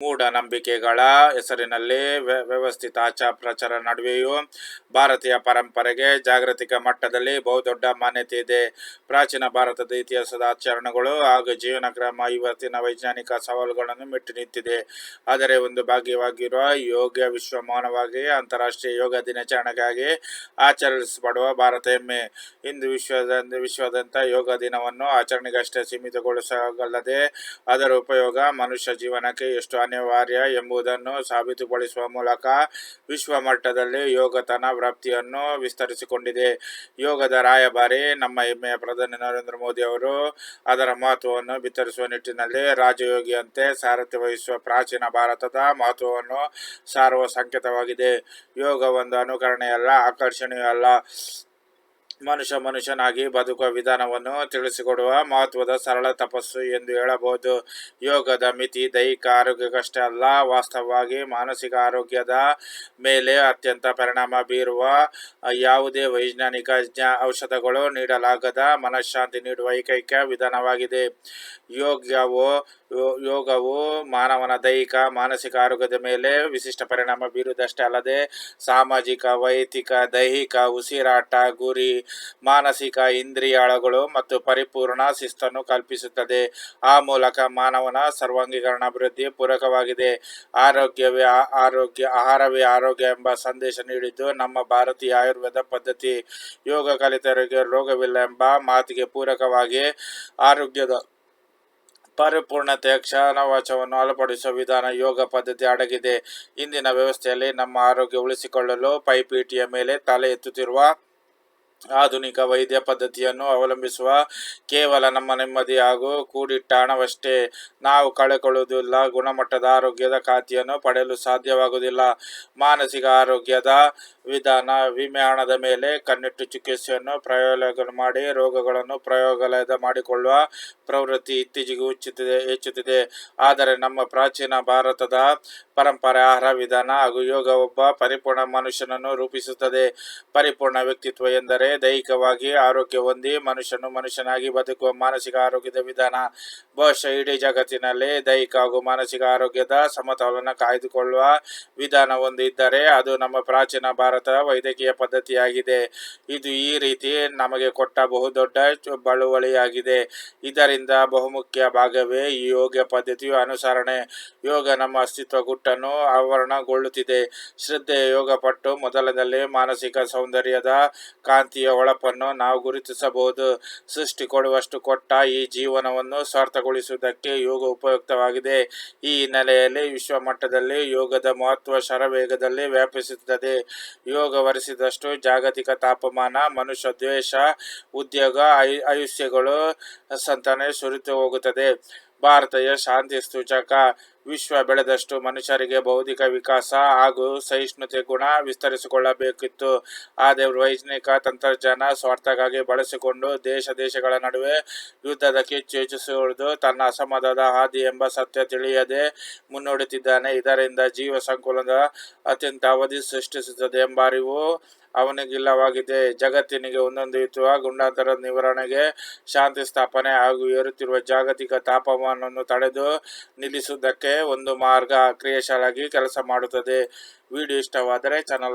ಮೂಢನಂಬಿಕೆಗಳ ಹೆಸರಿನಲ್ಲಿ ವ್ಯ- ವ್ಯವಸ್ಥಿತ ಆಚಾರ ಪ್ರಚಾರ ನಡುವೆಯೂ ಭಾರತೀಯ ಪರಂಪರೆಗೆ ಜಾಗತಿಕ ಮಟ್ಟದಲ್ಲಿ ಬಹುದೊಡ್ಡ ಮಾನ್ಯತೆ ಇದೆ. ಪ್ರಾಚೀನ ಭಾರತದ ಇತಿಹಾಸದ ಆಚರಣೆಗಳು ಹಾಗೂ ಜೀವನ ಕ್ರಮ ಇವತ್ತಿನ ವೈಜ್ಞಾನಿಕ ಸವಾಲುಗಳನ್ನು ಮೆಟ್ಟಿ ನಿಂತಿದೆ. ಆದರೆ ಒಂದು ಭಾಗ್ಯವಾಗಿರುವ ಯೋಗ ವಿಶ್ವ ಮೌನವಾಗಿ ಅಂತಾರಾಷ್ಟ್ರೀಯ ಯೋಗ ದಿನಾಚರಣೆಗಾಗಿ ಆಚರಿಸಲ್ಪಡುವ ಭಾರತ ಹೆಮ್ಮೆ. ಇಂದು ವಿಶ್ವದ ವಿಶ್ವದಂತ ಯೋಗ ದಿನವನ್ನು ಆಚರಣೆಗಷ್ಟೇ ಸೀಮಿತಗೊಳಿಸಲ್ಲದೆ ಅದರ ಉಪಯೋಗ ಮನುಷ್ಯ ಜೀವನಕ್ಕೆ ಎಷ್ಟು ಅನಿವಾರ್ಯ ಎಂಬುದನ್ನು ಸಾಬೀತುಪಡಿಸುವ ಮೂಲಕ ವಿಶ್ವ ಮಟ್ಟದಲ್ಲಿ ಯೋಗತನ ವ್ಯಾಪ್ತಿಯನ್ನು ವಿಸ್ತರಿಸಿಕೊಂಡಿದೆ. ಯೋಗದ ರಾಯಭಾರಿ ನಮ್ಮ ಹೆಮ್ಮೆಯ ಪ್ರಧಾನಿ ನರೇಂದ್ರ ಮೋದಿ ಅವರು ಅದರ ಮಹತ್ವವನ್ನು ಬಿತ್ತರಿಸುವ ನಿಟ್ಟಿನಲ್ಲಿ ರಾಜಯೋಗಿಯಂತೆ ಸಾರಥ್ಯ ವಹಿಸುವ ಪ್ರಾಚೀನ ಭಾರತದ ಮಹತ್ವವನ್ನು ಸಾರುವ ಸಂಕೇತವಾಗಿದೆ. ಯೋಗ ಒಂದು ಅನುಕರಣೆಯಲ್ಲ, ಆಕರ್ಷಣೆಯಲ್ಲ. ಮನುಷ್ಯ ಮನುಷ್ಯನಾಗಿ ಬದುಕುವ ವಿಧಾನವನ್ನು ತಿಳಿಸಿಕೊಡುವ ಮಹತ್ವದ ಸರಳ ತಪಸ್ಸು ಎಂದು ಹೇಳಬಹುದು. ಯೋಗದ ಮಿತಿ ದೈಹಿಕ ಆರೋಗ್ಯಕ್ಕಷ್ಟೇ ಅಲ್ಲ, ವಾಸ್ತವವಾಗಿ ಮಾನಸಿಕ ಆರೋಗ್ಯದ ಮೇಲೆ ಅತ್ಯಂತ ಪರಿಣಾಮ ಬೀರುವ ಯಾವುದೇ ವೈಜ್ಞಾನಿಕ ಜ್ಞಾ ಔಷಧಗಳು ನೀಡಲಾಗದ ಮನಃಶಾಂತಿ ನೀಡುವ ಏಕೈಕ ವಿಧಾನವಾಗಿದೆ. ಯೋಗ್ಯವು ಯೋಗವು ಮಾನವನ ದೈಹಿಕ, ಮಾನಸಿಕ ಆರೋಗ್ಯದ ಮೇಲೆ ವಿಶಿಷ್ಟ ಪರಿಣಾಮ ಬೀರುವುದಷ್ಟೇ ಅಲ್ಲದೆ, ಸಾಮಾಜಿಕ, ವೈಯಕ್ತಿಕ, ದೈಹಿಕ, ಉಸಿರಾಟ, ಗುರಿ ಮಾನಸಿಕ ಇಂದ್ರಿಯಾಳಗಳು ಮತ್ತು ಪರಿಪೂರ್ಣ ಶಿಸ್ತನ್ನು ಕಲ್ಪಿಸುತ್ತದೆ. ಆ ಮೂಲಕ ಮಾನವನ ಸರ್ವಾಂಗೀಕರಣ ಅಭಿವೃದ್ಧಿ ಪೂರಕವಾಗಿದೆ. ಆರೋಗ್ಯವೇ ಆರೋಗ್ಯ, ಆಹಾರವೇ ಆರೋಗ್ಯ ಎಂಬ ಸಂದೇಶ ನೀಡಿದ್ದು ನಮ್ಮ ಭಾರತೀಯ ಆಯುರ್ವೇದ ಪದ್ಧತಿ. ಯೋಗ ಕಲಿತರಿಗೆ ರೋಗವಿಲ್ಲ ಎಂಬ ಮಾತಿಗೆ ಪೂರಕವಾಗಿ ಆರೋಗ್ಯದ ಪರಿಪೂರ್ಣತೆಯ ಕ್ಷಣವಾಚವನ್ನು ಅಳಪಡಿಸುವ ವಿಧಾನ ಯೋಗ ಪದ್ಧತಿ ಅಡಗಿದೆ. ಇಂದಿನ ವ್ಯವಸ್ಥೆಯಲ್ಲಿ ನಮ್ಮ ಆರೋಗ್ಯ ಉಳಿಸಿಕೊಳ್ಳಲು ಪೈಪೀಟಿಯ ಮೇಲೆ ತಲೆ ಎತ್ತುತ್ತಿರುವ ಆಧುನಿಕ ವೈದ್ಯ ಪದ್ಧತಿಯನ್ನು ಅವಲಂಬಿಸುವ ಕೇವಲ ನಮ್ಮ ನೆಮ್ಮದಿ ಹಾಗೂ ಕೂಡಿಟ್ಟ ಹಣವಷ್ಟೇ ನಾವು ಕಳೆಕೊಳ್ಳುವುದಿಲ್ಲ. ಗುಣಮಟ್ಟದ ಆರೋಗ್ಯದ ಖಾತೆಯನ್ನು ಪಡೆಯಲು ಸಾಧ್ಯವಾಗುವುದಿಲ್ಲ. ಮಾನಸಿಕ ಆರೋಗ್ಯದ ವಿಧಾನ ವಿಮೆ ಹಣದ ಮೇಲೆ ಕಣ್ಣಿಟ್ಟು ಚಿಕಿತ್ಸೆಯನ್ನು ಪ್ರಯೋಗ ಮಾಡಿ, ರೋಗಗಳನ್ನು ಪ್ರಯೋಗಾಲಯದ ಮಾಡಿಕೊಳ್ಳುವ ಪ್ರವೃತ್ತಿ ಇತ್ತೀಚೆಗೆ ಹೆಚ್ಚುತ್ತಿದೆ ಹೆಚ್ಚುತ್ತಿದೆ. ಆದರೆ ನಮ್ಮ ಪ್ರಾಚೀನ ಭಾರತದ ಪರಂಪರೆ, ಆಹಾರ ವಿಧಾನ ಹಾಗೂ ಯೋಗ ಒಬ್ಬ ಪರಿಪೂರ್ಣ ಮನುಷ್ಯನನ್ನು ರೂಪಿಸುತ್ತದೆ. ಪರಿಪೂರ್ಣ ವ್ಯಕ್ತಿತ್ವ ಎಂದರೆ ದೈಹಿಕವಾಗಿ ಆರೋಗ್ಯ ಹೊಂದಿ ಮನುಷ್ಯನು ಮನುಷ್ಯನಾಗಿ ಬದುಕುವ ಮಾನಸಿಕ ಆರೋಗ್ಯದ ವಿಧಾನ. ಬಹುಶಃ ಇಡೀ ಜಗತ್ತಿನಲ್ಲಿ ದೈಹಿಕ ಹಾಗೂ ಮಾನಸಿಕ ಆರೋಗ್ಯದ ಸಮತೋಲನ ಕಾಯ್ದುಕೊಳ್ಳುವ ವಿಧಾನ ಒಂದು ಇದ್ದರೆ ಅದು ನಮ್ಮ ಪ್ರಾಚೀನ ಭಾರತ ವೈದ್ಯಕೀಯ ಪದ್ಧತಿಯಾಗಿದೆ. ಇದು ಈ ರೀತಿ ನಮಗೆ ಕೊಟ್ಟ ಬಹುದೊಡ್ಡ ಬಳುವಳಿಯಾಗಿದೆ ಇದರಿಂದ ಬಹುಮುಖ್ಯ ಭಾಗವೇ ಈ ಯೋಗ ಪದ್ಧತಿಯು ಅನುಸರಣೆ. ಯೋಗ ನಮ್ಮ ಅಸ್ತಿತ್ವ ಗುಟ್ಟನ್ನು ಆವರಣಗೊಳ್ಳುತ್ತಿದೆ. ಶ್ರದ್ಧೆಯ ಯೋಗ ಪಟ್ಟು ಮೊದಲದಲ್ಲಿ ಮಾನಸಿಕ ಸೌಂದರ್ಯದ ಕಾಂತಿಯ ಹೊಳಪನ್ನು ನಾವು ಗುರುತಿಸಬಹುದು. ಸೃಷ್ಟಿ ಕೊಡುವಷ್ಟು ಕೊಟ್ಟ ಈ ಜೀವನವನ್ನು ಸ್ವಾರ್ಥಗೊಳಿಸುವುದಕ್ಕೆ ಯೋಗ ಉಪಯುಕ್ತವಾಗಿದೆ. ಈ ಹಿನ್ನೆಲೆಯಲ್ಲಿ ವಿಶ್ವ ಮಟ್ಟದಲ್ಲಿ ಯೋಗದ ಮಹತ್ವ ಶರವೇಗದಲ್ಲಿ ವ್ಯಾಪಿಸುತ್ತದೆ. ಯೋಗ ವರಿಸಿದಷ್ಟು ಜಾಗತಿಕ ತಾಪಮಾನ, ಮನುಷ್ಯ ದ್ವೇಷ, ಉದ್ಯೋಗ ಆಯು ಆಯುಷ್ಯಗಳು ಸಂತಾನ ಸುರಿತು ಹೋಗುತ್ತದೆ. ಭಾರತೀಯ ಶಾಂತಿ ಸೂಚಕ ವಿಶ್ವ ಬೆಳೆದಷ್ಟು ಮನುಷ್ಯರಿಗೆ ಬೌದ್ಧಿಕ ವಿಕಾಸ ಹಾಗೂ ಸಹಿಷ್ಣುತೆ ಗುಣ ವಿಸ್ತರಿಸಿಕೊಳ್ಳಬೇಕಿತ್ತು. ಆದರೆ ವೈಜ್ಞಾನಿಕ ತಂತ್ರಜ್ಞಾನ ಸ್ವಾರ್ಥಕ್ಕಾಗಿ ಬಳಸಿಕೊಂಡು ದೇಶ ದೇಶಗಳ ನಡುವೆ ಯುದ್ಧದ ಕಿಚ್ಚು ಹೆಚ್ಚಿಸುವುದು ತನ್ನ ಅಸಮಾಧಾನದ ಹಾದಿ ಎಂಬ ಸತ್ಯ ತಿಳಿಯದೆ ಮುನ್ನೋಡುತ್ತಿದ್ದಾನೆ. ಇದರಿಂದ ಜೀವ ಸಂಕುಲದ ಅತ್ಯಂತ ಅವಧಿ ಸೃಷ್ಟಿಸುತ್ತದೆ ಎಂಬ ಅರಿವು ಅವನಿಗಿಲ್ಲವಾಗಿದೆ ಜಗತ್ತಿನಿಗೆ ಒಂದೊಂದು ಆ ಗುಂಡಾಂತರ ನಿವಾರಣೆಗೆ ಶಾಂತಿ ಸ್ಥಾಪನೆ ಹಾಗೂ ಏರುತ್ತಿರುವ ಜಾಗತಿಕ ತಾಪಮಾನವನ್ನು ತಡೆದು ನಿಲ್ಲಿಸುವುದಕ್ಕೆ ಒಂದು ಮಾರ್ಗ ಕ್ರಿಯಾಶಾಲಾಗಿ ಕೆಲಸ ಮಾಡುತ್ತದೆ. ವಿಡಿಯೋ ಇಷ್ಟವಾದರೆ ಚಾನಲ್